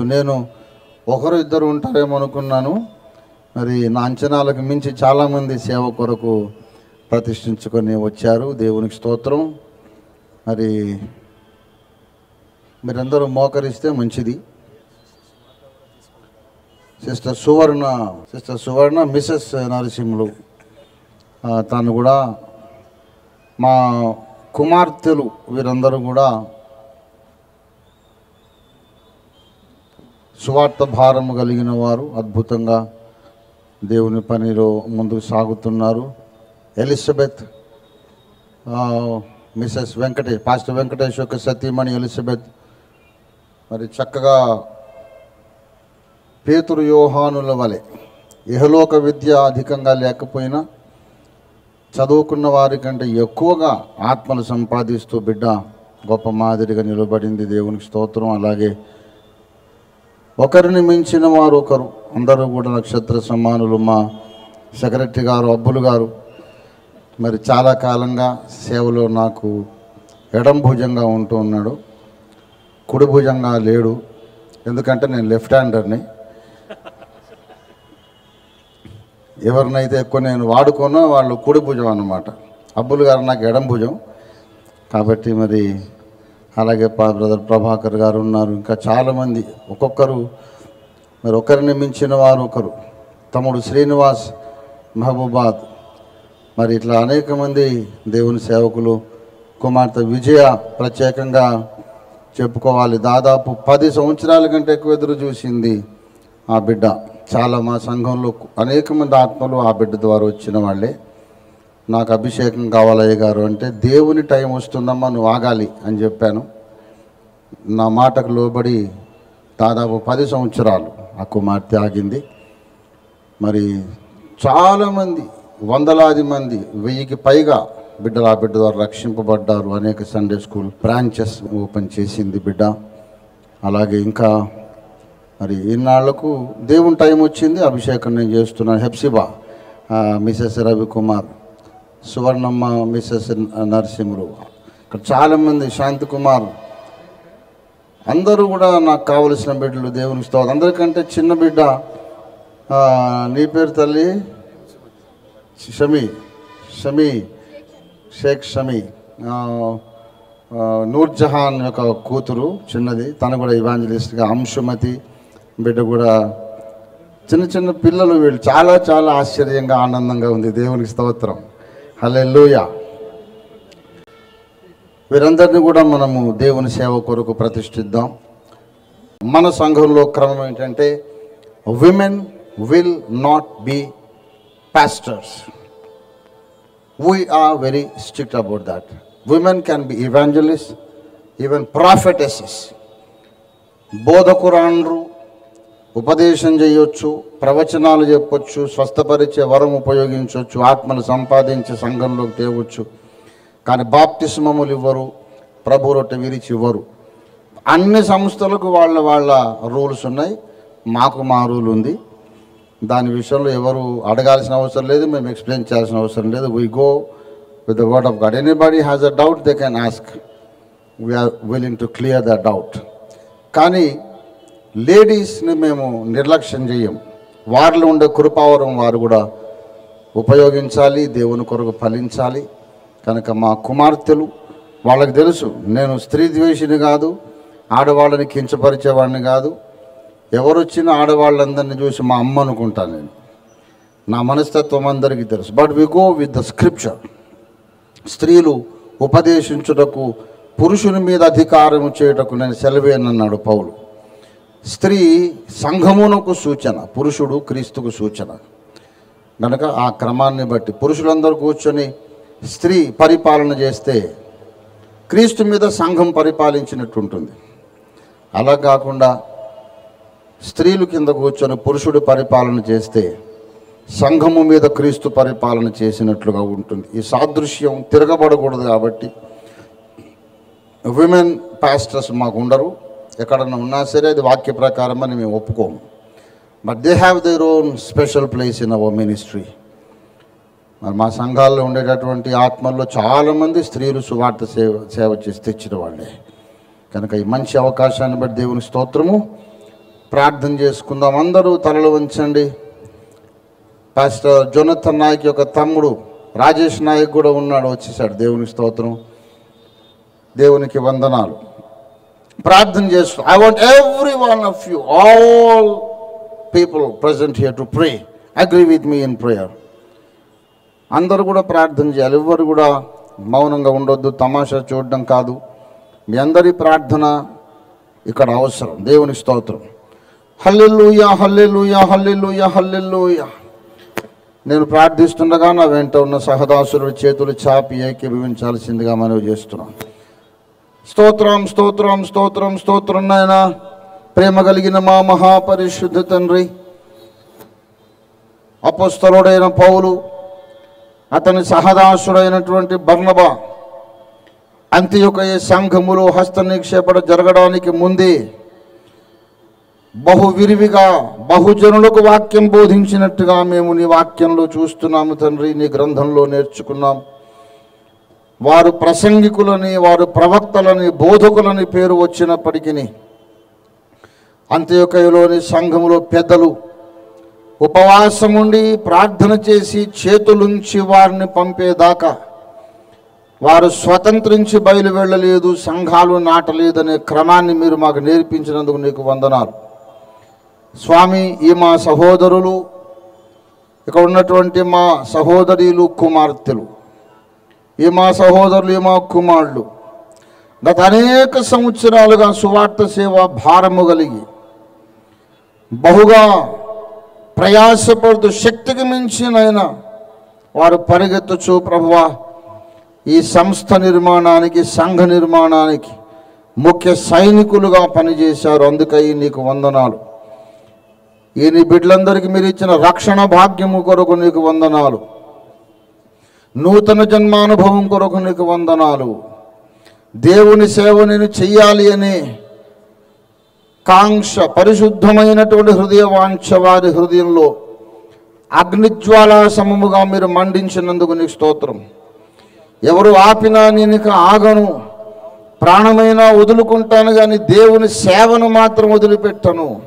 ప్రార్థిస్తూ నేను ఒకరు ఇద్దరు ఉంటారేమో అనుకున్నాను మరి నా అంచనాలకు మించి చాలామంది సేవ కొరకు ప్రతిష్ఠించుకొని వచ్చారు. దేవునికి స్తోత్రం. మరి మీరందరూ మోకరిస్తే మంచిది. Sister Suvarna sister Suvarna Mrs Narasimhulu తను కూడా మా కుమార్తెలు వీరందరూ కూడా సువార్త భారము కలిగిన వారు అద్భుతంగా దేవుని పనిలో ముందుకు సాగుతున్నారు. Elizabeth Mrs Venkatesh pastor Venkatesh యొక్క సతీమణి ఎలిజబెత్ మరి చక్కగా పేతురు యోహానుల వలె ఇహలోక విద్య అధికంగా లేకపోయినా చదువుకున్న వారి కంటే ఎక్కువగా ఆత్మలు సంపాదిస్తూ బిడ్డ గొప్ప మాదిరిగా నిలబడింది దేవునికి స్తోత్రం. అలాగే ఒకరిని మించిన వారు ఒకరు. అందరూ కూడా నక్షత్ర సమానులు మా సెక్రటరీ గారు అబ్బులు గారు. మరి చాలా కాలంగా సేవలో నాకు ఎడం భుజంగా ఉంటూ ఉన్నాడు. కుడి భుజంగా లేడు. ఎందుకంటే నేను లెఫ్ట్ హ్యాండర్ని. ఎవరినైతే ఎక్కువ నేను వాడుకోనో వాళ్ళు కుడి భుజం అన్నమాట. అబ్బులు గారు నాకు ఎడం భుజం. కాబట్టి మరి అలాగే పా- బ్రదర్ ప్రభాకర్ గారు ఉన్నారు. ఇంకా చాలామంది ఒక్కొక్కరు మరి ఒకరిని మించిన వారు ఒకరు. తమ్ముడు శ్రీనివాస్ మహబూబాద్. మరి ఇట్లా అనేక మంది దేవుని సేవకులు కుమార్తె విజయ ప్రత్యేకంగా చెప్పుకోవాలి. దాదాపు పది సంవత్సరాల కంటే ఎక్కువ ఎదురు చూసింది ఆ బిడ్డ. చాలా మా సంఘంలో అనేక మంది ఆత్మలు ఆ బిడ్డ ద్వారా వచ్చిన వాళ్ళే. నాకు అభిషేకం కావాలయ్య గారు అంటే దేవుని టైం వస్తుందమ్మా నువ్వు ఆగాలి అని చెప్పాను. నా మాటకు లోబడి దాదాపు పది సంవత్సరాలు ఆ కుమార్తె ఆగింది. మరి చాలామంది వందలాది మంది వెయ్యికి పైగా బిడ్డలు ఆ బిడ్డ ద్వారా రక్షింపబడ్డారు. అనేక సండే స్కూల్ బ్రాంచెస్ ఓపెన్ చేసింది బిడ్డ. అలాగే ఇంకా మరి ఇన్నాళ్ళకు దేవుని టైం వచ్చింది అభిషేకం నేను చేస్తున్నాను. Hephzibah Mrs Ravikumar Suvarnamma Mrs Narasimhudu. ఇక్కడ చాలామంది శాంతి కుమార్. అందరూ కూడా నాకు కావలసిన బిడ్డలు దేవునికి స్తోత్రం. అందరికంటే చిన్న బిడ్డ నీ పేరు తల్లి? షమి షమి షేక్ షమి. నూర్జహాన్ యొక్క కూతురు చిన్నది. తను కూడా ఇవాంజలిస్ట్గా అంశుమతి బిడ్డ కూడా. చిన్న చిన్న పిల్లలు వీళ్ళు. చాలా చాలా ఆశ్చర్యంగా ఆనందంగా ఉంది. దేవునికి స్తోత్రం. హలెల్లోయ. వీరందరినీ కూడా మనము దేవుని సేవ కొరకు ప్రతిష్ఠిద్దాం. మన సంఘంలో క్రమం ఏంటంటే women will not be pastors we are very strict about that women can be evangelist even prophetesses బోధకురాండ్రు ఉపదేశం చేయొచ్చు ప్రవచనాలు చెప్పొచ్చు స్వస్థపరిచే వరం ఉపయోగించవచ్చు ఆత్మను సంపాదించి సంఘంలోకి తేవచ్చు. కానీ బాప్తిస్మములు ఇవ్వరు ప్రభు రొట్టె విరిచి ఇవ్వరు. అన్ని సంస్థలకు వాళ్ళ వాళ్ళ రూల్స్ ఉన్నాయి మాకు మా రూల్ ఉంది. దాని విషయంలో ఎవరు అడగాల్సిన అవసరం లేదు మేము ఎక్స్ప్లెయిన్ చేయాల్సిన అవసరం లేదు. We go with the word of God anybody has a doubt they can ask we are willing to clear the doubt కానీ లేడీస్ని మేము నిర్లక్ష్యం చేయం. వారిలో ఉండే కృపావరం వారు కూడా ఉపయోగించాలి దేవుని కొరకు ఫలించాలి. కనుక మా కుమార్తెలు వాళ్ళకి తెలుసు నేను స్త్రీ ద్వేషిని కాదు ఆడవాళ్ళని కించపరిచేవాడిని కాదు. ఎవరు వచ్చినా ఆడవాళ్ళందరినీ చూసి మా అమ్మ అనుకుంటాను నేను. నా మనస్తత్వం అందరికీ తెలుసు. But we go with the scripture స్త్రీలు ఉపదేశించుటకు పురుషుని మీద అధికారం చేయుటకు నేను సెలవేనన్నాడు పౌలు. స్త్రీ సంఘమునకు సూచన పురుషుడు క్రీస్తుకు సూచన. కనుక ఆ క్రమాన్ని బట్టి పురుషులందరూ కూర్చొని స్త్రీ పరిపాలన చేస్తే క్రీస్తు మీద సంఘం పరిపాలించినట్టు ఉంటుంది అలా కాకుండా స్త్రీలు కింద కూర్చొని పురుషుడు పరిపాలన చేస్తే సంఘము మీద క్రీస్తు పరిపాలన చేసినట్లుగా ఉంటుంది. ఈ సాదృశ్యం తిరగబడకూడదు కాబట్టి విమెన్ పాస్టర్స్ మాకు ఉండరు. ఎక్కడన్నా ఉన్నా సరే అది వాక్య ప్రకారం అని మేము ఒప్పుకోము. But they have their own special place in our ministry మరి మా సంఘాల్లో ఉండేటటువంటి ఆత్మల్లో చాలామంది స్త్రీలు సువార్త సేవ సేవ చేసి తెచ్చిన వాళ్ళే. కనుక ఈ మంచి అవకాశాన్ని బట్టి దేవుని స్తోత్రము. ప్రార్థన చేసుకుందాం. అందరూ తలలు ఉంచండి పాస్టర్ జొనథన్ నాయక్ యొక్క తమ్ముడు రాజేష్ నాయక్ కూడా ఉన్నాడు వచ్చేసాడు. దేవుని స్తోత్రం. దేవునికి వందనాలు. ప్రార్థన చేస్తూ I want every one of you all people present here to pray agree with me in prayer అందరూ కూడా ప్రార్థన చేయాలి. ఎవ్వరు కూడా మౌనంగా ఉండొద్దు తమాషా చూడడం కాదు. మీ అందరి ప్రార్థన ఇక్కడ అవసరం. దేవుని స్తోత్రం. హల్లెల్లుయా హల్లెల్లుయా హల్లెల్లుయా హల్లెల్లుయా నేను ప్రార్థిస్తుండగా నా వెంట ఉన్న సహదాసులు చేతులు చాపి ఏకీభవించాల్సిందిగా మనవి చేస్తున్నాను. స్తోత్రం స్తోత్రం స్తోత్రం స్తోత్రం నాయన. ప్రేమ కలిగిన మా మహాపరిశుద్ధ తండ్రి. అపస్తరుడైన పౌలు అతని సహదాసుడైనటువంటి బర్ణబ అంత్యొక సంఘములో హస్త నిక్షేపణ జరగడానికి ముందే బహు విరివిగా బహుజనులకు వాక్యం బోధించినట్టుగా మేము నీ వాక్యంలో చూస్తున్నాము తండ్రి నీ గ్రంథంలో నేర్చుకున్నాం. వారు ప్రసంగికులని వారు ప్రవక్తలని బోధకులని పేరు వచ్చినప్పటికీ అంత్యొకయలోని సంఘములో పెద్దలు ఉపవాసం ఉండి ప్రార్థన చేసి చేతులుంచి వారిని పంపేదాకా వారు స్వతంత్రించి బయలు వెళ్ళలేదు సంఘాలు నాటలేదనే క్రమాన్ని మీరు మాకు నేర్పించినందుకు నీకు వందనాలు. స్వామి ఈ మా సహోదరులు ఇక్కడ ఉన్నటువంటి మా సహోదరీలు కుమార్తెలు. ఈ మా సహోదరులు ఈ మా కుమారులు. గత అనేక సంవత్సరాలుగా సువార్త సేవ భారము కలిగి బహుగా ప్రయాసపడుతూ శక్తికి మించినైనా వారు పరిగెత్తుచు ప్రభువా ఈ సంస్థ నిర్మాణానికి సంఘ నిర్మాణానికి ముఖ్య సైనికులుగా పనిచేశారు. అందుకై నీకు వందనాలు. ఈ నీ బిడ్డలందరికీ మీరు ఇచ్చిన రక్షణ భాగ్యము కొరకు నీకు వందనాలు. నూతన జన్మానుభవం కొరకు నీకు వందనాలు. దేవుని సేవ నేను చెయ్యాలి అనే కాంక్ష పరిశుద్ధమైనటువంటి హృదయ వాంఛ వారి హృదయంలో అగ్నిజ్వాల సమముగా మీరు మండించినందుకు నీకు స్తోత్రం. ఎవరు ఆపినా నేను ఇక ఆగను. ప్రాణమైనా వదులుకుంటాను కానీ దేవుని సేవను మాత్రం వదిలిపెట్టను.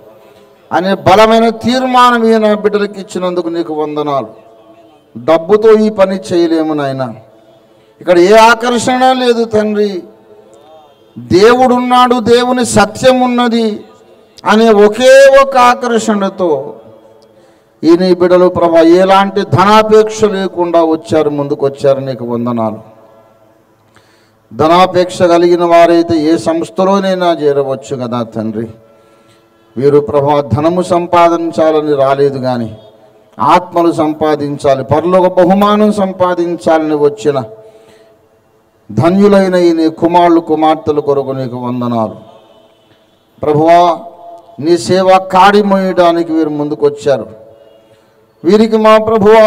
అనే బలమైన తీర్మానం ఈయన బిడ్డలకి బిడ్డలకు ఇచ్చినందుకు నీకు వందనాలు. డబ్బుతో ఈ పని చేయలేము నాయన. ఇక్కడ ఏ ఆకర్షణ లేదు తండ్రి. దేవుడున్నాడు దేవుని సత్యం ఉన్నది అనే ఒకే ఒక ఆకర్షణతో ఈయన బిడలు ప్రభా ఎలాంటి ధనాపేక్ష లేకుండా వచ్చారు ముందుకు వచ్చారు నీకు వందనాలు. ధనాపేక్ష కలిగిన వారైతే ఏ సంస్థలోనైనా చేరవచ్చు కదా తండ్రి. వీరు ప్రభా ధనము సంపాదించాలని రాలేదు కానీ ఆత్మలు సంపాదించాలి పరలోక బహుమానం సంపాదించాలని వచ్చిన. ధన్యులైన ఈ నీ కుమారులు కుమార్తెల కొరకు నీకు వందనాలు. ప్రభువా నీ సేవ కాడిమోయడానికి వీరు ముందుకు వచ్చారు వీరికి మా ప్రభువా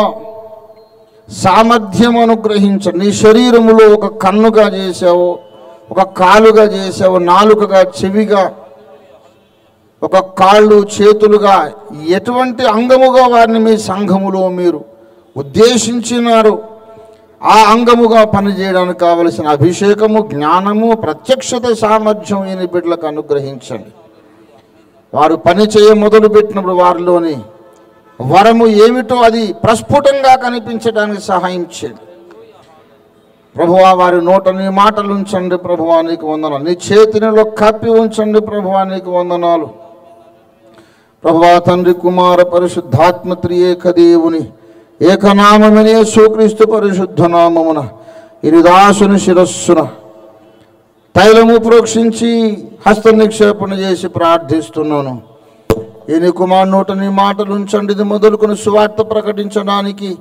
సామర్థ్యం అనుగ్రహించండి నీ శరీరములో ఒక కన్నుగా చేసావు ఒక కాలుగా చేసావు నాలుకగా చెవిగా ఒక కాళ్ళు చేతులుగా ఎటువంటి అంగముగా వారిని మీ సంఘములో మీరు ఉద్దేశించినారు ఆ అంగముగా పనిచేయడానికి కావలసిన అభిషేకము జ్ఞానము ప్రత్యక్షత సామర్థ్యం ఈయన బిడ్డలకు అనుగ్రహించండి. వారు పని చేయ మొదలుపెట్టినప్పుడు వారిలోని వరము ఏమిటో అది ప్రస్ఫుటంగా కనిపించడానికి సహాయం చేయండి. ప్రభువా వారి నోట నీ మాటలు ఉంచండి. ప్రభువానికి వందనాలు. నీ చేతినిలో కప్పి ఉంచండి. ప్రభువానికి వందనాలు. ప్రభువా తండ్రి కుమార పరిశుద్ధాత్మ త్రియేక దేవుని ఏకనామమనే సుక్రీస్తు పరిశుద్ధ నామమున ఇరుదాసుని శిరస్సున తైలము ప్రోక్షించి హస్త నిక్షేపణ చేసి ప్రార్థిస్తున్నాను. ఎని కుమార్ నూటని నీ మాటలు ఇది మొదలుకొని సువార్త ప్రకటించడానికి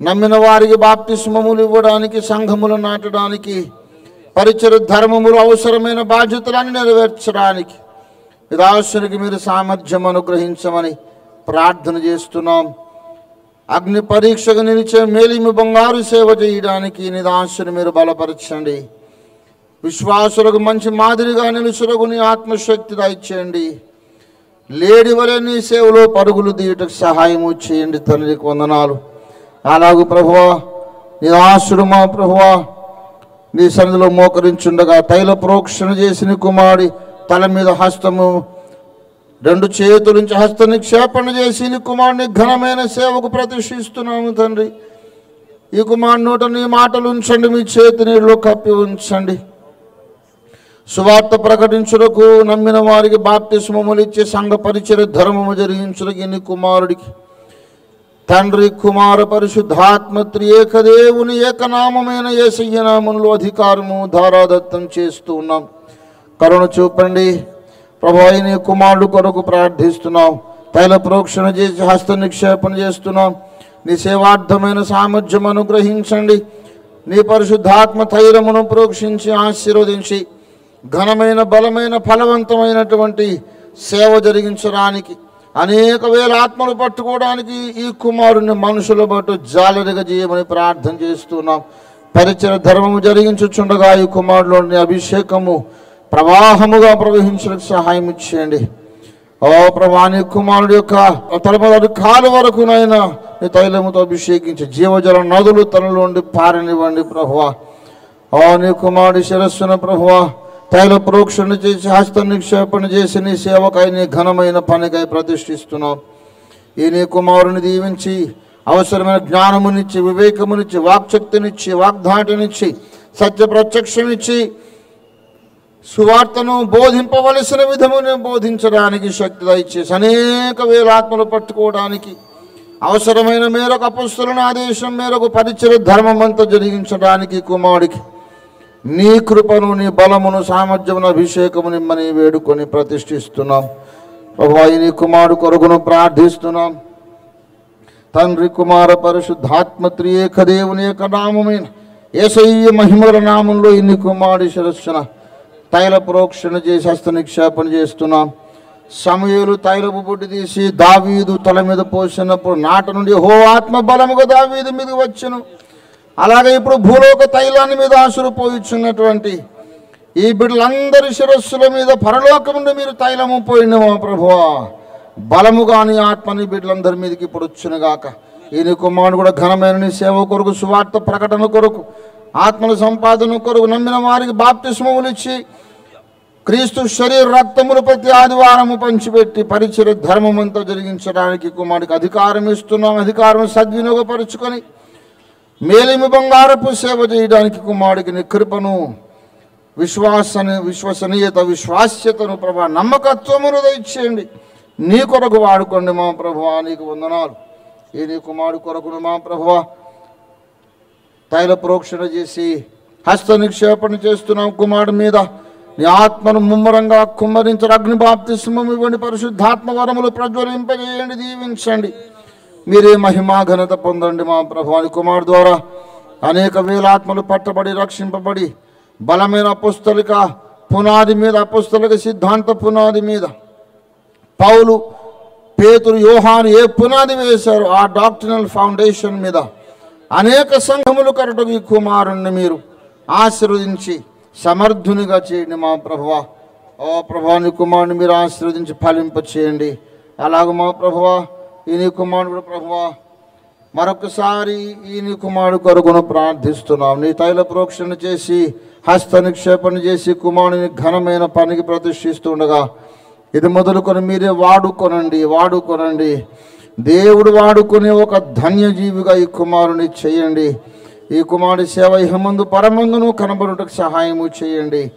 నమ్మిన వారికి బాప్తిస్మములు ఇవ్వడానికి సంఘములు నాటడానికి పరిచయ ధర్మములు అవసరమైన బాధ్యతలను నెరవేర్చడానికి విదాసునికి మీరు సామర్థ్యం అనుగ్రహించమని ప్రార్థన చేస్తున్నాం. అగ్ని పరీక్షకు నిలిచే మేలిమి బంగారు సేవ చేయడానికి నిదాసుని మీరు బలపరచండి. విశ్వాసులకు మంచి మాదిరిగా నిలుచులకు నీ ఆత్మశక్తి దయచేయండి. లేడి వలె నీ సేవలో పరుగులు తీయటకు సహాయము చేయండి తండ్రికి వందనాలు. అలాగూ ప్రభువా నీ మా ప్రభువా నీ సన్నిధిలో మోకరించుండగా తైల ప్రోక్షణ చేసిన కుమారి కుమారుడి తల మీద హస్తము రెండు చేతుల నుంచి హస్త నిక్షేపణ చేసి నీ కుమారుని ఘనమైన సేవకు ప్రతిష్ఠిస్తున్నాము తండ్రి. ఈ కుమారుని నోట నీ మాటలు ఉంచండి మీ చేతి నీళ్ళు కప్పి ఉంచండి. సువార్త ప్రకటించుటకు నమ్మిన వారికి బాప్తిస్మములు ఇచ్చే సంఘ పరిచయ ధర్మము జరిగించుటకి నీ కుమారుడికి. తండ్రి కుమార పరిశుద్ధాత్మ త్రియేకదేవుని ఏకనామమైన ఏసయ్య నామంలో అధికారము ధారాదత్తం చేస్తూ ఉన్నాం. కరుణ చూపండి. ప్రభా నీ కుమారుడు కొరకు ప్రార్థిస్తున్నాం. తైల ప్రోక్షణ చేసి హస్త నిక్షేపణ చేస్తున్నాం. నీ సేవార్థమైన సామర్థ్యం అనుగ్రహించండి. నీ పరిశుద్ధాత్మ తైలమును ప్రోక్షించి ఆశీర్వదించి ఘనమైన బలమైన ఫలవంతమైనటువంటి సేవ జరిగించడానికి అనేక వేల ఆత్మలు పట్టుకోవడానికి ఈ కుమారుని మనుషుల బట్టు జాలరిగా చేయమని ప్రార్థన చేస్తున్నాం. పరిచయ ధర్మము జరిగించుచుండగా ఈ కుమారులోని అభిషేకము ప్రవాహముగా ప్రవహించడానికి సహాయం ఇచ్చేయండి ఓ ప్రభాని కుమారుడు యొక్క తలపదాడు కాలు వరకునైనా నీ తైలముతో అభిషేకించి జీవజల నదులు తనలో ఉండి పారనివ్వండి ప్రభువా. ఓ నీ కుమారుడి శిరస్సున ప్రభువా తైల ప్రోక్షణ చేసి హస్త నిక్షేపణ చేసి నీ సేవకై నీ ఘనమైన పనికై ప్రతిష్ఠిస్తున్నావు ఈ నీ కుమారుని దీవించి అవసరమైన జ్ఞానమునిచ్చి వివేకమునిచ్చి వాక్శక్తినిచ్చి వాగ్దాటినిచ్చి సత్య ప్రత్యక్షనిచ్చి సువార్తను బోధింపవలసిన విధమునే బోధించడానికి శక్తి దయచేసి అనేక వేల ఆత్మలు పట్టుకోవడానికి అవసరమైన మేరకు అపస్తులను ఆదేశం మేరకు పరిచయ ధర్మమంతా జరిగించడానికి కుమారుడికి నీ కృపను నీ బలమును సామర్థ్యమును అభిషేకము నిమ్మని వేడుకొని ప్రతిష్ఠిస్తున్నాం. ప్రభావి నీ కుమారుడు కొరకును ప్రార్థిస్తున్నాం. తండ్రి కుమార పరిశుద్ధాత్మ త్రియేక దేవుని యొక్క నామమైన ఏసయ్య మహిమల నామంలో ఇన్ని కుమారుడి శిరస్సున తైల ప్రోక్షణ చేసి హస్త నిక్షేపణ చేస్తున్నాం. సమయలు తైలపు పొట్టి తీసి దావీదు తల మీద పోసినప్పుడు నాట నుండి హో ఆత్మ బలముగా దావీదు మీద వచ్చును. అలాగే ఇప్పుడు భూలోక తైలాన్ని మీద ఆశలు పోయిచున్నటువంటి ఈ బిడ్డలందరి శిరస్సుల మీద పరలోకం నుండి మీరు తైలము పోయిన ప్రభువా. బలము కాని ఆత్మని బిడ్డలందరి మీదకి ఇప్పుడు వచ్చునుగాక గాక నీ కుమారుడు కూడా ఘనమైన సేవ కొరకు సువార్త ప్రకటన కొరకు ఆత్మల సంపాదన కొరకు నమ్మిన వారికి బాప్తిస్మములు ఇచ్చి క్రీస్తు శరీర రక్తములు ప్రతి ఆదివారము పంచిపెట్టి పరిచయ ధర్మమంతా జరిగించడానికి కుమారుడికి అధికారం ఇస్తున్నాం అధికారం సద్వినియోగపరుచుకొని మేలిమి బంగారపు సేవ చేయడానికి కుమారుడికి నికృపను విశ్వాసని విశ్వసనీయత విశ్వాస్యతను ప్రభా నమ్మకత్వమును దయచేయండి. నీ కొరకు వాడుకోండి మా ప్రభువా నీకు వందనాలు. ఏ నీ కుమారుడు కొరకును మా ప్రభువా తైల ప్రోక్షణ చేసి హస్త నిక్షేపణ చేస్తున్నాం కుమారుడు మీద. నీ ఆత్మను ముమ్మరంగా కుమ్మరించరు. అగ్నిబాప్తి సింహం ఇవ్వండి. పరిశుద్ధాత్మ వరములు ప్రజ్వలింపజేయండి. దీవించండి. మీరే మహిమా ఘనత పొందండి మా ప్రభు కుమార్ ద్వారా అనేక వేల ఆత్మలు పట్టబడి రక్షింపబడి బలమైన అపుస్తలిక పునాది మీద అపుస్తలిక సిద్ధాంత పునాది మీద. పౌలు పేతురు యోహాను ఏ పునాది వేశారు ఆ డాక్టరల్ ఫౌండేషన్ మీద అనేక సంఘములు కరటకు ఈ కుమారుణ్ణి మీరు ఆశీర్వదించి సమర్థునిగా చేయండి మా ప్రభువా. ఓ ప్రభా నీ కుమారుని మీరు ఆశీర్వదించి ఫలింప చేయండి. అలాగ మా ప్రభువా ఈ నీ కుమారుడు ప్రభువా మరొకసారి ఈ నీ కుమారుడు కొరకును ప్రార్థిస్తున్నాం. నీ తైల ప్రోక్షణ చేసి హస్త నిక్షేపణ చేసి కుమారుని ఘనమైన పనికి ప్రతిష్ఠిస్తుండగా ఇది మొదలుకొని మీరే వాడుకొనండి వాడుకొనండి. దేవుడు వాడుకునే ఒక ధన్యజీవిగా ఈ కుమారుని చేయండి. ఈ కుమారుడి సేవ ఇహమందు పరమందును కనబడుటకు సహాయము చేయండి.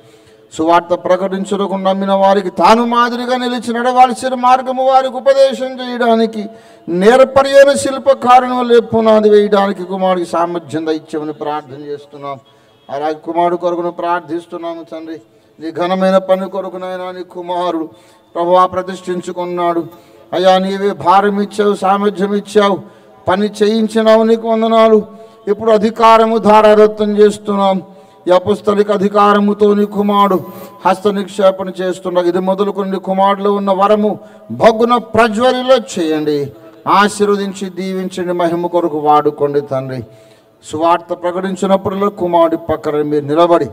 సువార్త ప్రకటించుటకు నమ్మిన వారికి తాను మాదిరిగా నిలిచి నడవాల్సిన మార్గము వారికి ఉపదేశం చేయడానికి నేర్పర్యైన శిల్పకారుని వల్లే పునాది వేయడానికి కుమారుడికి సామర్థ్యం ఇచ్చామని ప్రార్థన చేస్తున్నాం. అలాగే కుమారుడు కొరకును ప్రార్థిస్తున్నాము తండ్రి. నీ ఘనమైన పని కొరకునైనా నీ కుమారుడు ప్రభు ప్రతిష్ఠించుకున్నాడు. అయ్యా నీవే భారం ఇచ్చావు సామర్థ్యం ఇచ్చావు పని చేయించినావు నీకు వందనాలు. ఇప్పుడు అధికారము ధారాదత్తం చేస్తున్నాం. ఈ అపుస్తలిక అధికారముతో నీ కుమారుడు హస్త నిక్షేపణ చేస్తున్నావు ఇది మొదలుకొని నీ కుమారులో ఉన్న వరము భగ్గున ప్రజ్వలిలో చేయండి. ఆశీర్వదించి దీవించండి మహిమ కొరకు వాడుకోండి తండ్రి. సువార్త ప్రకటించినప్పుడల్లా కుమారుడి పక్కన మీరు నిలబడి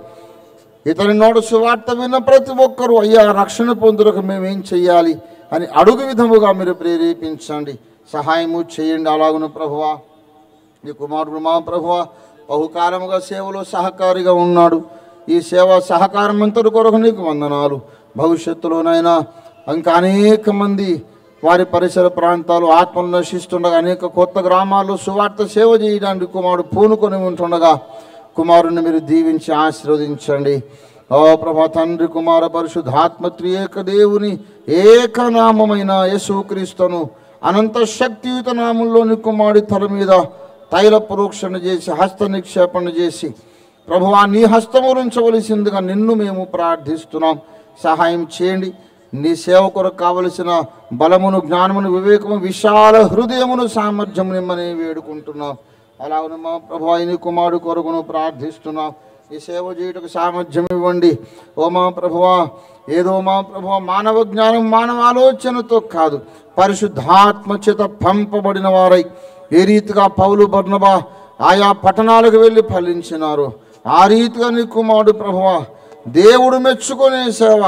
ఇతని నోడు సువార్త విన్న ప్రతి ఒక్కరూ అయ్యా రక్షణ పొందులకు మేము ఏం చెయ్యాలి? అని అడుగు విధముగా మీరు ప్రేరేపించండి. సహాయము చేయండి అలాగున ప్రభువా. నీ కుమారుడు మా ప్రభువ బహుకాలముగా సేవలో సహకారిగా ఉన్నాడు. ఈ సేవ సహకారం అంతటి కొరకు నీకు వందనాలు. భవిష్యత్తులోనైనా ఇంకా అనేక మంది వారి పరిసర ప్రాంతాలు ఆత్మలు నశిస్తుండగా అనేక కొత్త గ్రామాల్లో సువార్త సేవ చేయడానికి కుమారుడు పూనుకొని ఉంటుండగా కుమారుని మీరు దీవించి ఆశీర్వదించండి. ఓ ప్రభా తండ్రి కుమార పరిశుద్ధాత్మ త్రియేక దేవుని ఏకనామమైన యేసుక్రీస్తును అనంత శక్తియుత నామంలోని కుమారుడి తల మీద తైల ప్రోక్షణ చేసి హస్త నిక్షేపణ చేసి ప్రభువా నీ హస్తమురించవలసిందిగా నిన్ను మేము ప్రార్థిస్తున్నాం. సహాయం చేయండి. నీ సేవ కొరకు కావలసిన బలమును జ్ఞానమును వివేకము విశాల హృదయమును సామర్థ్యము నిమ్మని వేడుకుంటున్నాం. అలాగనే మా ప్రభు నీ కుమారుడు కొరకును ప్రార్థిస్తున్నాం. ఈ సేవ చేయుటకు సామర్థ్యం ఇవ్వండి ఓ మా ప్రభువా ఏదో మా ప్రభువ మానవ జ్ఞానం మానవ ఆలోచనతో కాదు పరిశుద్ధాత్మ చేత పంపబడిన వారై. ఏ రీతిగా పౌలు బర్ణబా ఆయా పట్టణాలకు వెళ్ళి ఫలించినారు ఆ రీతిగా నీ కుమారుడు ప్రభువా దేవుడు మెచ్చుకునే సేవ.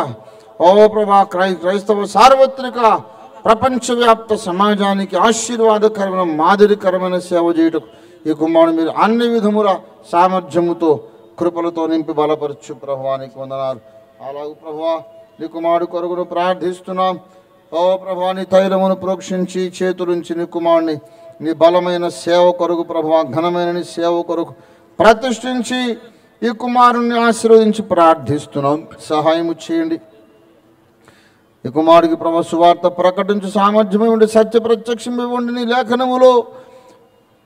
ఓ ప్రభా క్రై క్రైస్తవ సార్వత్రిక ప్రపంచవ్యాప్త సమాజానికి ఆశీర్వాదకరమైన మాదిరికరమైన సేవ చేయటం ఈ కుమారుడు మీరు అన్ని విధముల సామర్థ్యముతో కృపలతో నింపి బలపరచు ప్రభువానికి వందనాలు. అలాగే ప్రభువా నీ కుమారుడు కొరకును ప్రార్థిస్తున్నాం. ఓ ప్రభా నీ తైలమును ప్రోక్షించి చేతులుంచి నీ కుమారుని నీ బలమైన సేవ కొరకు ప్రభా ఘనమైన నీ సేవ కొరకు ప్రతిష్ఠించి ఈ కుమారుణ్ణి ఆశీర్వదించి ప్రార్థిస్తున్నాం. సహాయము చేయండి. ఈ కుమారుడికి ప్రభు సువార్త ప్రకటించు సామర్థ్యం ఇవ్వండి సత్య ప్రత్యక్షం ఇవ్వండి నీ లేఖనములో.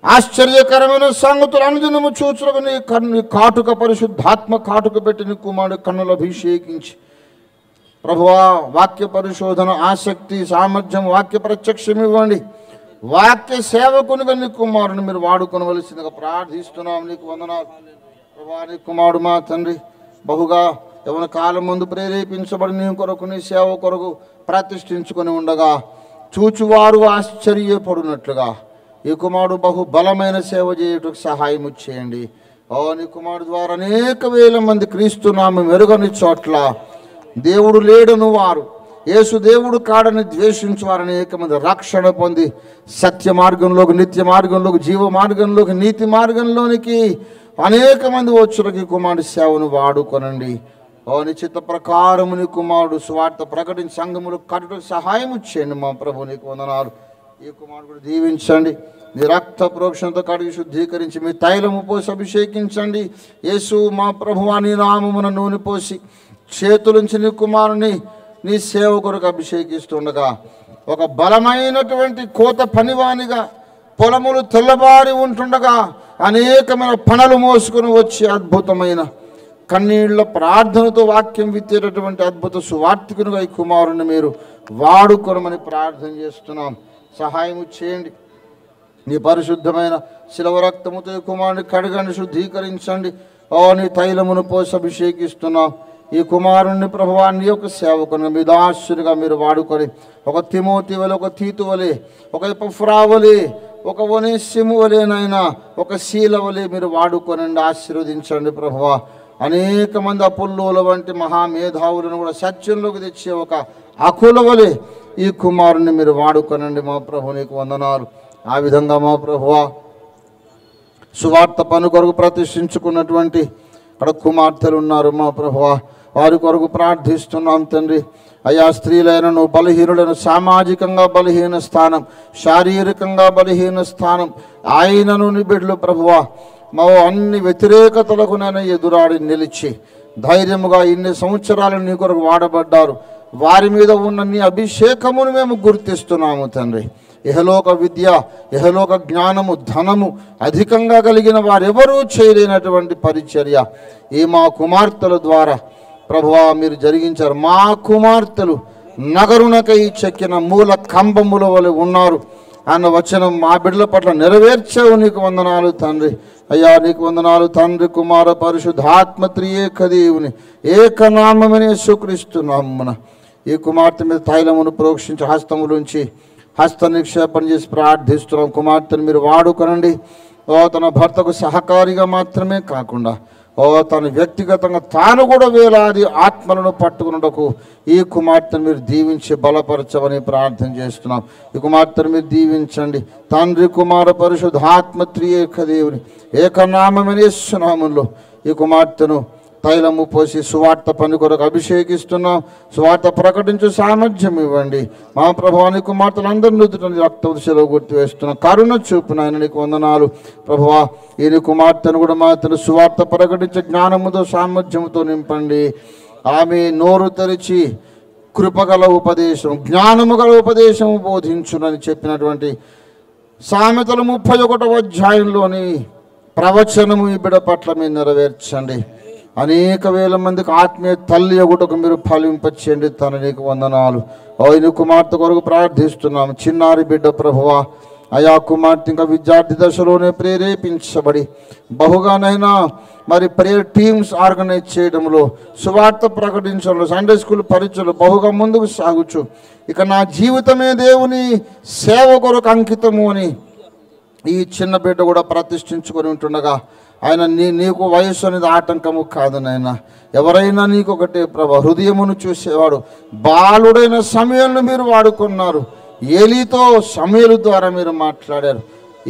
ఆశ్చర్యకరమైన సంగతులు అనుదినము చూచులకు నీ కన్ను కాటుక పరిశుద్ధాత్మ కాటుక పెట్టి నీ కుమారుడు కన్నులు అభిషేకించి. ప్రభువా వాక్య పరిశోధన ఆసక్తి సామర్థ్యం వాక్య ప్రత్యక్షం ఇవ్వండి. వాక్య సేవకునిగా నీ కుమారుని మీరు వాడుకొనవలసిందిగా ప్రార్థిస్తున్నాం. నీకు వందనాలు. ప్రభా నీ కుమారుడు మా తండ్రి బహుగా ఎవరి కాలం ముందు ప్రేరేపించబడి నీ కొరకు నీ సేవ కొరకు ప్రతిష్ఠించుకొని ఉండగా చూచువారు ఆశ్చర్యపడినట్లుగా. ఈ కుమారుడు బహు బలమైన సేవ చేయుటకు సహాయం చేయండి. ఓ నీ కుమారుడు ద్వారా అనేక వేల మంది క్రీస్తునామం మెరుగని చోట్ల దేవుడు లేడను వారు. యేసు దేవుడు కాడని ద్వేషించు వారు అనేక మంది రక్షణ పొంది సత్య మార్గంలోకి నిత్య మార్గంలోకి జీవ మార్గంలోకి నీతి మార్గంలోనికి అనేక మంది వచ్చులకి కుమారుడు సేవను వాడుకొనండి. ఓ నిశ్చిత ప్రకారము నీ కుమారుడు స్వార్థ ప్రకటించి సంఘములు కట్టడం సహాయం చేయండి మా ప్రభు నీకు వందనాలు. ఈ కుమారుడు దీవించండి. మీ రక్త ప్రోక్షణతో కడిగి శుద్ధీకరించి మీ తైలము పోసి అభిషేకించండి. యేసు మా ప్రభువా నీ నామమున నూనె పోసి చేతులుంచి నీ కుమారుని నీ సేవ కొరకు అభిషేకిస్తుండగా ఒక బలమైనటువంటి కోత పనివానిగా పొలములు తెల్లబారి ఉంటుండగా అనేకమైన పనులు మోసుకుని వచ్చి అద్భుతమైన కన్నీళ్ళ ప్రార్థనతో వాక్యం విత్తేటటువంటి అద్భుత సువార్థికునిగా ఈ కుమారుని మీరు వాడుకొనమని ప్రార్థన చేస్తున్నాం. సహాయం చేయండి. నీ పరిశుద్ధమైన శిలవ రక్తముతో కుమారుని కడగండి శుద్ధీకరించండి. ఓ నీ తైలమును పోసి అభిషేకిస్తున్నాం. ఈ కుమారుణ్ణి ప్రభువాన్ని యొక్క సేవకుని మీ దాసునిగా మీరు వాడుకొని ఒక తిమోతి వలె ఒక తీతు వలె ఒక ఇపఫ్రావలి వలె ఒక వనేసిము వలెనైనా ఒక శీల వలె మీరు వాడుకొనండి ఆశీర్వదించండి ప్రభువా. అనేక మంది అపుల్లోల వంటి మహామేధావులను కూడా సత్యంలోకి తెచ్చే ఒక అకుల వలె ఈ కుమారుని మీరు వాడుకొనండి మా ప్రభు నీకు వందనాలు. ఆ విధంగా మా ప్రభువా సువార్త పను కొరకు ప్రతిష్ఠించుకున్నటువంటి అక్కడ కుమార్తెలు ఉన్నారు మా ప్రభువా. వారి కొరకు ప్రార్థిస్తున్నాం తండ్రి. అయా స్త్రీలైనను బలహీనులను సామాజికంగా బలహీన స్థానం శారీరకంగా బలహీన స్థానం ఆయనను బిడ్డలు ప్రభువా. మా అన్ని వ్యతిరేకతలకు నేను ఎదురాడి నిలిచి ధైర్యముగా ఇన్ని సంవత్సరాలు నీ కొరకు వాడబడ్డారు. వారి మీద ఉన్న నీ అభిషేకమును మేము గుర్తిస్తున్నాము తండ్రి. ఇహలోక విద్య ఇహలోక జ్ఞానము ధనము అధికంగా కలిగిన వారెవరూ చేయలేనటువంటి పరిచర్య. ఈ మా కుమార్తెల ద్వారా ప్రభువా మీరు జరిగించారు. మా కుమార్తెలు నగరునకై చెక్కిన మూల కంబముల వలె ఉన్నారు. అన్న వచనం మా బిడ్డల పట్ల నెరవేర్చావు నీకు వందనాలు తండ్రి. అయ్యా నీకు వందనాలు తండ్రి కుమార పరిశుద్ధాత్మ త్రియేక దేవుని ఏకనామమనే సుక్రీస్తున్నామున ఈ కుమార్తె మీద తైలమును ప్రోక్షించి హస్తములుంచి హస్త నిక్షేపణ చేసి ప్రార్థిస్తున్నాం. కుమార్తెను మీరు వాడుకొనండి. ఓ తన భర్తకు సహకారిగా మాత్రమే కాకుండా ఓ తన వ్యక్తిగతంగా తాను కూడా వేలాది ఆత్మలను పట్టుకున్నటకు ఈ కుమార్తెను మీరు దీవించి బలపరచమని ప్రార్థన చేస్తున్నాం. ఈ కుమార్తెను మీరు దీవించండి. తండ్రి కుమార పరిశుద్ధాత్మ త్రియేక దేవుని ఏకనామమనేస్తున్నాములో ఈ కుమార్తెను తైలము పోసి సువార్త పని కొరకు అభిషేకిస్తున్నాం. సువార్త ప్రకటించు సామర్థ్యం ఇవ్వండి. మా ప్రభాని కుమార్తెలందరూ నుదుట రక్త సెలవు గుర్తు వేస్తున్నాం కరుణ చూపు నాయన నీకు వందనాలు. ప్రభువా ఈ కుమార్తెను కూడా మా సువార్త ప్రకటించే జ్ఞానముతో సామర్థ్యముతో నింపండి. ఆమె నోరు తెరిచి కృపగల ఉపదేశం జ్ఞానము గల ఉపదేశం బోధించునని చెప్పినటువంటి సామెతలు ముప్పై ఒకటవ అధ్యాయంలోని ప్రవచనము ఈ బిడ పట్ల మీరు నెరవేర్చండి. అనేక వేల మందికి ఆత్మీయ తల్లి ఒకటకు మీరు ఫలింపచేయండి. తన నీకు వందనాలు. ఆయన కుమార్తె కొరకు ప్రార్థిస్తున్నాము. చిన్నారి బిడ్డ ప్రభువా అయా కుమార్తె ఇంకా విద్యార్థి దశలోనే ప్రేరేపించబడి బహుగానైనా మరి ప్రేయర్ టీమ్స్ ఆర్గనైజ్ చేయడంలో సువార్త ప్రకటించడంలో సండే స్కూల్ పరీక్షలు బహుగా ముందుకు సాగుచు. ఇక నా జీవితమే దేవుని సేవ కొరకు అంకితము అని ఈ చిన్న బిడ్డ కూడా ప్రతిష్ఠించుకొని ఉంటుండగా ఆయన నీ నీకు వయస్సు అనేది ఆటంకము కాదు నాయన. ఎవరైనా నీకు ఒకటే ప్రభ హృదయమును చూసేవాడు. బాలుడైన సమయంలో మీరు వాడుకున్నారు. ఏలీతో సమయలు ద్వారా మీరు మాట్లాడారు.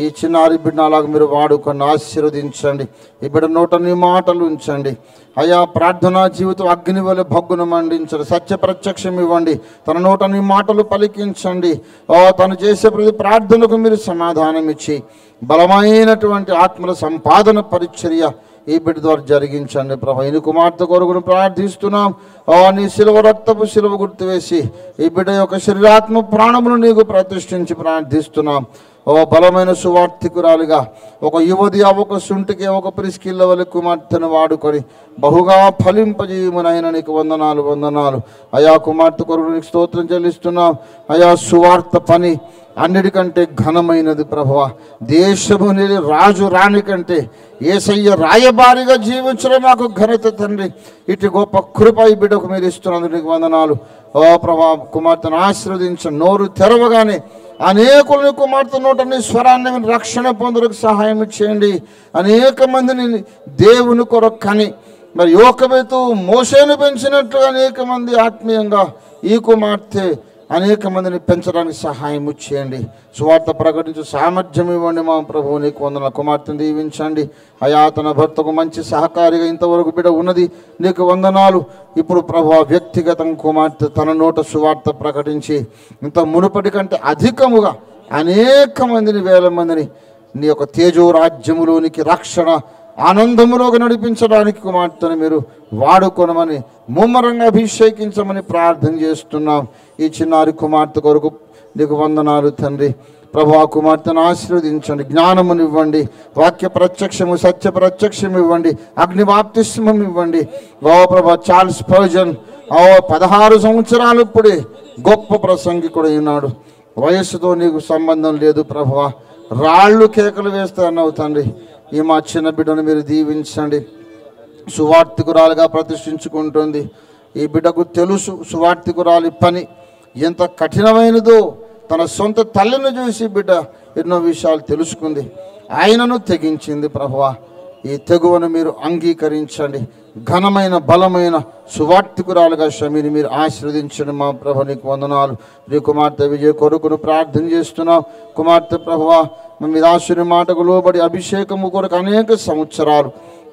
ఈ చిన్నారి బిడ్డ మీరు వాడుకొని ఆశీర్వదించండి. ఈ బిడ్డ నోట నీ మాటలు ఉంచండి. అయా ప్రార్థనా జీవితం అగ్ని వలె భగ్గును మండించండి. సత్య ప్రత్యక్షం ఇవ్వండి. తన నోట నీ మాటలు పలికించండి. ఓ తను చేసే ప్రతి ప్రార్థనకు మీరు సమాధానం ఇచ్చి బలమైనటువంటి ఆత్మల సంపాదన పరిచర్య ఈ బిడ్డ ద్వారా జరిగించండి ప్రభా. ఇని కుమార్తె కొరకును ప్రార్థిస్తున్నాం. ఓ నీ శిలువ రక్తపు శిలువ గుర్తు వేసి ఈ బిడ్డ యొక్క శరీరాత్మ ప్రాణమును నీకు ప్రతిష్ఠించి ప్రార్థిస్తున్నాం. ఓ బలమైన సువార్థికురాలుగా ఒక యువతి ఒక సుంటికి ఒక ప్రిస్కిల్ల వల్ల కుమార్తెను వాడుకొని బహుగా ఫలింపజీయమునైన నీకు వందనాలు వందనాలు. అయా కుమార్తె కొరకు నీకు స్తోత్రం చెల్లిస్తున్నాం. అయా సువార్త పని అన్నిటికంటే ఘనమైనది ప్రభువ దేశము రాజు రాణి కంటే ఏసయ్య రాయబారిగా జీవించడం మాకు ఘనత తండ్రి. ఇటు గొప్ప కృప ఈ బిడ్డకు మీరు ఇస్తున్నందుకు వందనాలు. ఓ ప్రభా కుమార్తెను ఆశీర్వదించ నోరు తెరవగానే అనేకులని కుమార్తె నోటని స్వరాన్ని రక్షణ పొందులకు సహాయం చేయండి. అనేక మందిని దేవుని కొరక్కని మరి యోకబేతు మోసేను పెంచినట్లుగా అనేక మంది ఆత్మీయంగా ఈ కుమార్తె అనేక మందిని పెంచడానికి సహాయం చేయండి. సువార్త ప్రకటించు సామర్థ్యం ఇవ్వండి మా ప్రభువు. నీకు వందన కుమార్తెను దీవించండి. అయా తన భర్తకు మంచి సహకారిగా ఇంతవరకు బిడ ఉన్నది. నీకు వందనాలు. ఇప్పుడు ప్రభు వ్యక్తిగతంగా కుమార్తె తన నోట సువార్త ప్రకటించి ఇంత మునుపటి కంటే అధికముగా అనేక మందిని వేల మందిని నీ యొక్క తేజో రాజ్యములోనికి రక్షణ ఆనందములోకి నడిపించడానికి కుమార్తెను మీరు వాడుకొనమని ముమ్మరంగా అభిషేకించమని ప్రార్థన చేస్తున్నాం. ఈ చిన్నారి కుమార్తె కొరకు నీకు వందనాలు తండ్రి. ప్రభు ఆ కుమార్తెను ఆశీర్వదించండి. జ్ఞానమునివ్వండి. వాక్య ప్రత్యక్షము సత్య ప్రత్యక్షం ఇవ్వండి. అగ్నివాప్తిస్మం ఇవ్వండి. ఓ ప్రభా చార్ల్స్ పర్జన్ ఓ పదహారు సంవత్సరాలు ఇప్పుడే గొప్ప ప్రసంగికుడు అయినాడు వయస్సుతో నీకు సంబంధం లేదు ప్రభువా రాళ్ళు కేకలు వేస్తానవు తండ్రి. ఈ మా చిన్న బిడ్డను మీరు దీవించండి. సువార్థికురాలుగా ప్రతిష్ఠించుకుంటుంది. ఈ బిడ్డకు తెలుసు సువార్థికురాలి పని ఎంత కఠినమైనదో. తన సొంత తల్లిని చూసి బిడ్డ ఎన్నో విషయాలు తెలుసుకుంది. ఆయనను తెగించింది ప్రభువా. ఈ తెగువను మీరు అంగీకరించండి. ఘనమైన బలమైన సువార్థికురాలుగా షమిని మీరు ఆశీర్వదించండి మా ప్రభు నీకు వందనాలు. నీ కుమార్తె విజయ కొడుకును ప్రార్థన చేస్తున్నాం. కుమార్తె ప్రభువ మీ దాసుని మాటకు లోబడి అభిషేకము కొరకు అనేక సంవత్సరాలు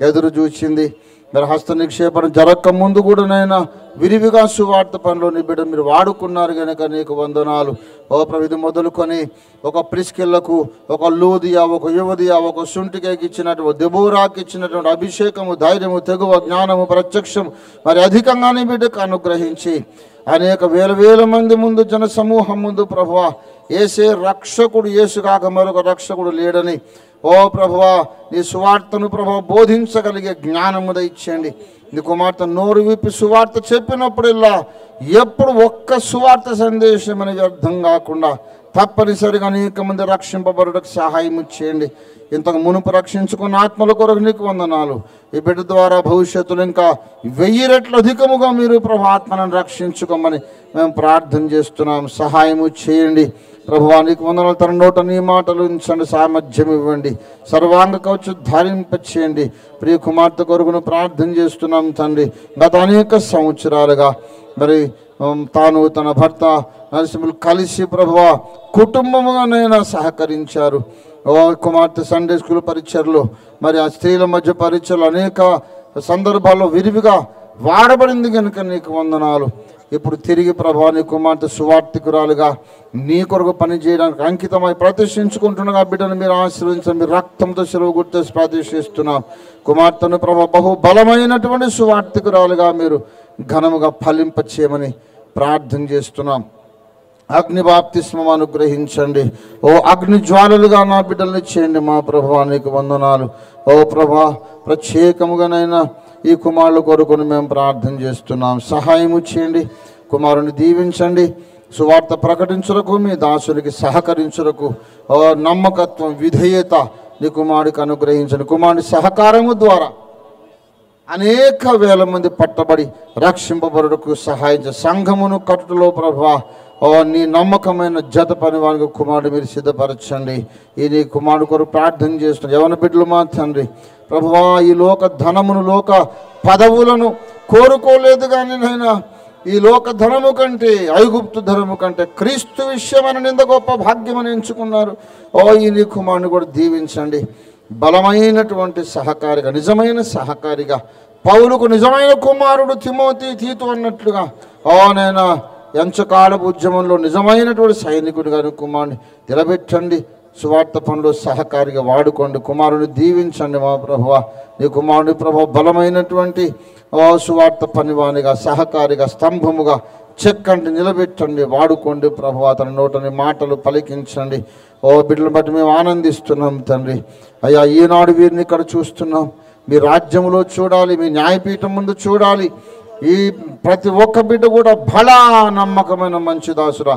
ఎదురు చూచింది. మరి హస్త నిక్షేపణ జరగక ముందు కూడా నైనా విరివిగా సువార్త పనిలో నీ బిడ్డ మీరు వాడుకున్నారు కనుక నీకు వందనాలు. ఓ ప్రవిధి మొదలుకొని ఒక ప్రిస్కిళ్ళకు ఒక లూదియా ఒక యువదియా ఒక సుంటికేకి ఇచ్చినటువంటి దెబూరాకి ఇచ్చినటువంటి అభిషేకము ధైర్యము తెగువ జ్ఞానము ప్రత్యక్షం మరి అధికంగానే బిడ్డకు అనుగ్రహించి అనేక వేల వేల మంది ముందు జన సమూహం ముందు ప్రభువా ఏసే రక్షకుడు యేసు కాక మరొక రక్షకుడు లేడని. ఓ ప్రభువా నీ సువార్తను ప్రభు బోధించగలిగే జ్ఞానము దయచేయండి. నీ కుమార్తె నోరు విప్పి సువార్త చెప్పినప్పుడల్లా ఎప్పుడు ఒక్క సువార్త సందేశం అనేది అర్థం కాకుండా తప్పనిసరిగా అనేక మంది రక్షింపబడుటకు సహాయం చేయండి. ఇంతకు మునుపు రక్షించుకున్న ఆత్మల కొరకు నీకు వందనాలు. ఈ బిడ్డ ద్వారా భవిష్యత్తులో ఇంకా వెయ్యి రెట్లు అధికముగా మీరు ప్రభు ఆత్మలను రక్షించుకోమని మేము ప్రార్థన చేస్తున్నాం. సహాయము చేయండి. ప్రభువానికి వందనాలు. తన నోట నీ మాటలు ఉంచండి సామర్థ్యం ఇవ్వండి. సర్వాంగ కవచ ధారింపచేయండి. ప్రియ కుమార్తె కొరకును ప్రార్థన చేస్తున్నాం తండ్రి. గత అనేక సంవత్సరాలుగా మరి తాను తన భర్త నరసింహులు కలిసి ప్రభువ కుటుంబముగానైనా సహకరించారు. కుమార్తె సండే స్కూల్ పరీక్షలు మరి ఆ స్త్రీల మధ్య పరీక్షలు అనేక సందర్భాల్లో విరివిగా వాడబడింది కనుక నీకు వందనాలు. ఇప్పుడు తిరిగి ప్రభా నీ కుమార్తె సువార్థికురాలుగా నీ కొరకు పనిచేయడానికి అంకితమై ఆ బిడ్డను మీరు ఆశీర్వదించండి. మీరు రక్తంతో సెలవు గుర్తేసి ప్రతిష్ఠిస్తున్నాం కుమార్తెను ప్రభా బహు బలమైనటువంటి సువార్థికురాలుగా మీరు ఘనముగా ఫలింప చేయమని ప్రార్థన చేస్తున్నాం. అగ్ని బాప్తిస్మం అనుగ్రహించండి. ఓ అగ్ని జ్వాలలుగా నా బిడ్డల్ని చేయండి మా ప్రభా నీకు వందనాలు. ఓ ప్రభా ప్రత్యేకముగానైనా ఈ కుమారుల కొరకును మేము ప్రార్థన చేస్తున్నాం. సహాయము చేయండి. కుమారుని దీవించండి. సువార్త ప్రకటించుటకు మీ దాసులకి సహకరించుటకు ఓ నమ్మకత్వం విధేయత నీ కుమారుడికి అనుగ్రహించండి. కుమారుని సహకారము ద్వారా అనేక వేల మంది పట్టబడి రక్షింపబడుటకు సహాయించ సంఘమును కట్టులో ప్రభా ఓ నీ నమ్మకమైన జత పని వారికి కుమారుడు మీరు సిద్ధపరచండి. ఈ నీ కుమారుడు కొరకు ప్రార్థన చేస్తున్న యవన బిడ్డలు మా తండ్రి. ప్రభువా ఈ లోక ధనమును లోక పదవులను కోరుకోలేదు కానీ నైనా ఈ లోక ధనము కంటే ఐగుప్తు ధనము కంటే క్రీస్తు విషయమైన నింద గొప్ప భాగ్యమని ఎంచుకున్నారు. ఓ ఈ నీ కుమారుని కూడా దీవించండి. బలమైనటువంటి సహకారిగా నిజమైన సహకారిగా పౌలుకు నిజమైన కుమారుడు తిమోతి తీతు అన్నట్లుగా ఓ నేను ఎంచకాలపు ఉద్యమంలో నిజమైనటువంటి సైనికుడిగా నీ కుమారుని నిలబెట్టండి సువార్త పనులు సహకారిగా వాడుకోండి కుమారుని దీవించండి మా ప్రభు నీ కుమారుని ప్రభు బలమైనటువంటి ఓ సువార్త పనివానిగా సహకారిగా స్తంభముగా చెక్కండి నిలబెట్టండి వాడుకోండి ప్రభు అతని నోటని మాటలు పలికించండి. ఓ బిడ్డలు బట్టి మేము ఆనందిస్తున్నాం తండ్రి. అయ్యా ఈనాడు వీరిని ఇక్కడ చూస్తున్నాం. మీ రాజ్యంలో చూడాలి మీ న్యాయపీఠం ముందు చూడాలి. ఈ ప్రతి ఒక్క బిడ్డ కూడా బలా నమ్మకమైన మంచి దాసురా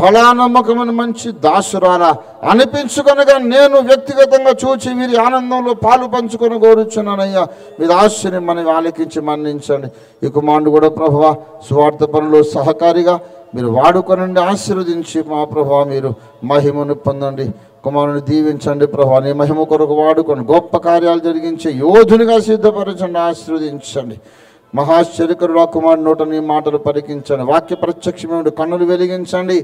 బలా నమ్మకమైన మంచి దాసురాలా అనిపించుకొనగా నేను వ్యక్తిగతంగా చూచి వీరి ఆనందంలో పాలు పంచుకొని కోరుచున్నానయ్యా. మీ దాసుని మనం ఆలకించి మన్నించండి. ఈ కుమారుడు కూడా ప్రభువ స్వార్థ పనులు సహకారిగా మీరు వాడుకొనండి ఆశీర్వదించి మా ప్రభావ మీరు మహిమను పొందండి. కుమారుని దీవించండి ప్రభా నీ మహిమ కొరకు వాడుకొని గొప్ప కార్యాలు జరిగించే యోధునిగా సిద్ధపరచండి ఆశీర్వదించండి. మహాశ్చరికరుడు ఆ కుమారుడు నోట నీ మాటలు పరికించండి వాక్య ప్రత్యక్షమైన కన్నులు వెలిగించండి.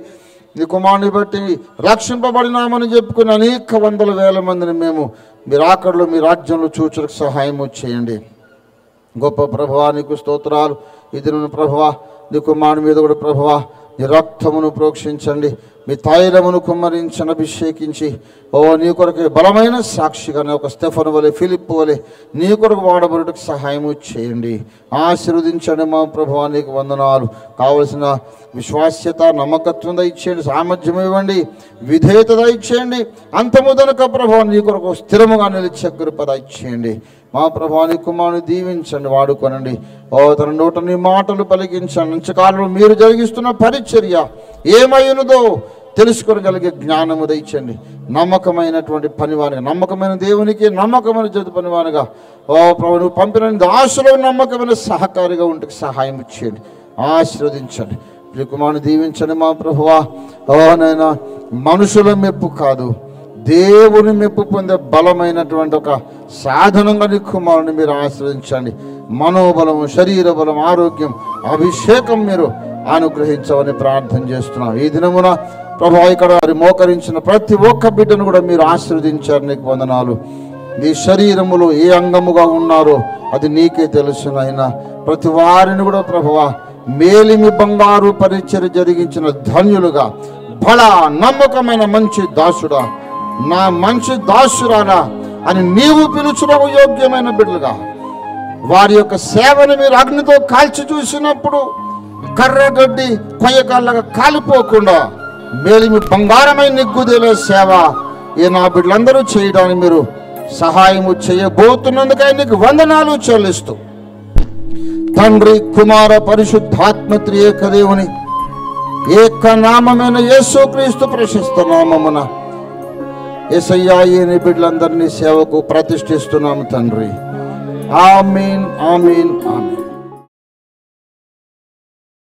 నీ కుమారుని బట్టి రక్షింపబడినామని చెప్పుకుని అనేక వందల వేల మందిని మేము మీరు ఆకడలో మీ రాజ్యంలో చూచడానికి సహాయం చేయండి. గొప్ప ప్రభువా నీకు స్తోత్రాలు. ఇది ప్రభువా నీ కుమారుని మీద కూడా ప్రభువా నీ రక్తమును ప్రోక్షించండి మీ తైలమును కుమ్మరించని అభిషేకించి. ఓ నీ కొరకు బలమైన సాక్షిగా ఒక స్టెఫన్ వలె ఫిలిప్ వలె నీ కొరకు వాడబడుటకు సహాయము చేయండి. ఆశీర్వదించండి మా ప్రభువా నీకు వందనాలు. కావలసిన విశ్వాస్యత నమ్మకత్వం దయచేయండి సామర్థ్యం ఇవ్వండి విధేయత దయచేయండి. అంతముదనక ప్రభావం నీ కొరకు స్థిరముగా నిలిచే కృప దయచేయండి. మా ప్రభాని కుమారుని దీవించండి వాడుకొనండి. ఓ తన నోట నీ మాటలు పలికించండి. అంచకాలంలో మీరు జరిగిస్తున్న పరిచర్య ఏమైనదో తెలుసుకోగలిగే జ్ఞానము దయచండి నమ్మకమైనటువంటి పనివానిగా నమ్మకమైన దేవునికి నమ్మకమైన చేతి పనివానిగా. ఓ ప్రభు నువ్వు పంపిన ఆశలో నమ్మకమైన సహకారిగా ఉంటే సహాయం చేయండి. ఆశీర్వదించండి. ప్రియ కుమారుని దీవించండి మా ప్రభువా ఓ నైనా మనుషుల మెప్పు కాదు. దేవుని మెప్పు పొందే బలమైనటువంటి ఒక సాధనంగా నీ కుమారుని మీరు ఆశ్రయించండి. మనోబలము శరీర బలం ఆరోగ్యం అభిషేకం మీరు అనుగ్రహించమని ప్రార్థన చేస్తున్నాం. ఈ దినమున ప్రభా ఇక్కడ వారి మోకరించిన ప్రతి ఒక్క బిడ్డను కూడా మీరు ఆశీర్వదించారు. నీకు వందనాలు. నీ శరీరములో ఏ అంగముగా ఉన్నారో అది నీకే తెలుసు అయినా. ప్రతి వారిని కూడా ప్రభువా మేలిమి బంగారు పరిచయ జరిగించిన ధన్యులుగా బల నమ్మకమైన మంచి దాసుడా. నా మంచి దాసురానా అని నీవు పిలుచుటకు యోగ్యమైన బిడ్డలుగా. వారి యొక్క సేవను మీరు అగ్నితో కాల్చి చూసినప్పుడు కర్రగడ్డి కొయ్యకాళ్ళగా కాలిపోకుండా మేలిమి బంగారమైన నిగ్గుదేలే సేవ ఈ నా బిడ్డలందరూ చేయడానికి మీరు సహాయము చేయబోతున్నందుకై నీకు వందనాలు చెల్లిస్తూ. తండ్రి కుమార పరిశుద్ధాత్మ త్రియేక దేవుని ఏక నామమైన యేసుక్రీస్తు ప్రశస్త నామమున ఏసయ్యా ఈ బిడ్డలందరినీ సేవకు ప్రతిష్ఠిస్తున్నాము తండ్రి. ఆమీన్ ఆమీన్ ఆమీన్.